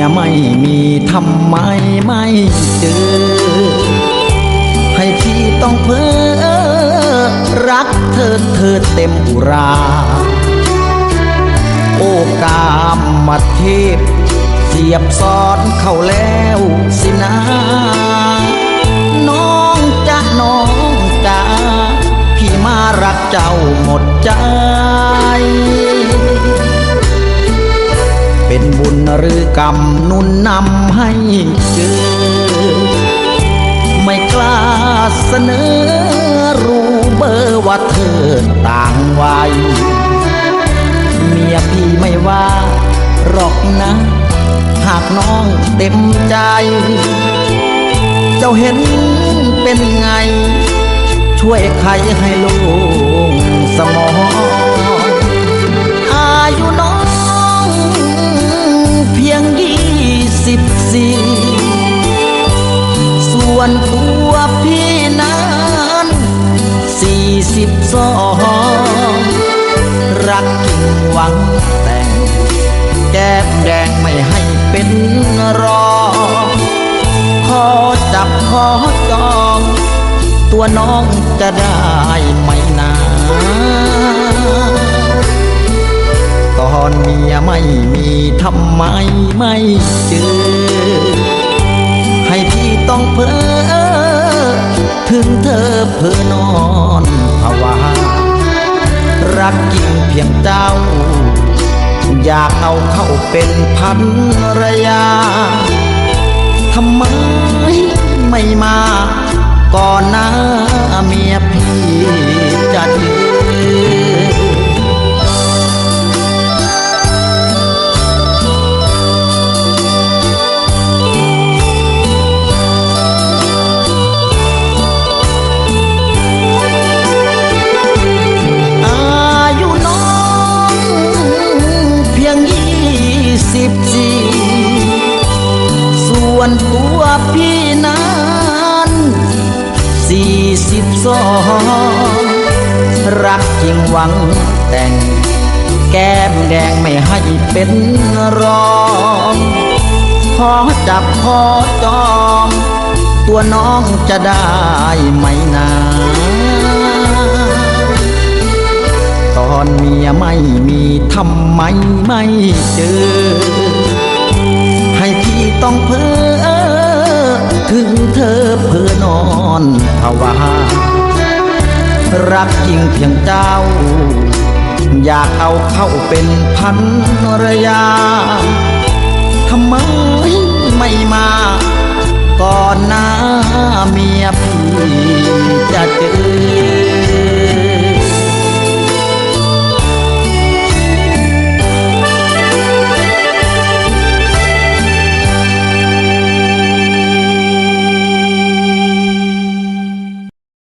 ยไม่มีทำไมไม่เจอ ให้พี่ต้องเพ้อรักเธอเธอเต็มอุรา โอกามมาเทพเสียบซ้อนเข้าแล้วสินะน้องจ้าน้องจ้าพี่มารักเจ้าหมดใจ หรือกรรมนุนนำให้เจอ ไม่กล้าเสนอรู้เบอร์ว่าเธอต่างวัยเมียพี่ไม่ว่าหรอกนะ หากน้องเต็มใจ เจ้าเห็นเป็นไง ช่วยใครให้ลูกสมอง วนตัวพี่นั้นสี่สิบสองรักจริงหวังแต่ง แก้มแดงไม่ให้เป็นรองขอจับขอจอง ตัวน้องจะได้ไหมนาตอนเมียไม่มีทำไมไม่เจอ ให้พี่ต้องเพ้อ ถึงเธอเพ้อนอนภาวารักจริงเพียงเจ้า อยากเอาเข้าเป็นพันรยาทำไมไม่มาก่อนหน้าเมียพี่ ส่วนตัวพี่นั้นสี่สิบสองรักจริงหวังแต่ง แก้มแดงไม่ให้เป็นรองขอจับขอจอง ตัวน้องจะได้ไหมนาตอนเมียไม่มีทำไมไม่เจอ ให้พี่ต้องเพ้อ ถึงเธอเพ้อนอนภาวารักจริงเพียงเจ้า อยากเอาเข้าเป็นพันรยาทำไมไม่มา ก่อนหน้าเมียพี่จะเจอ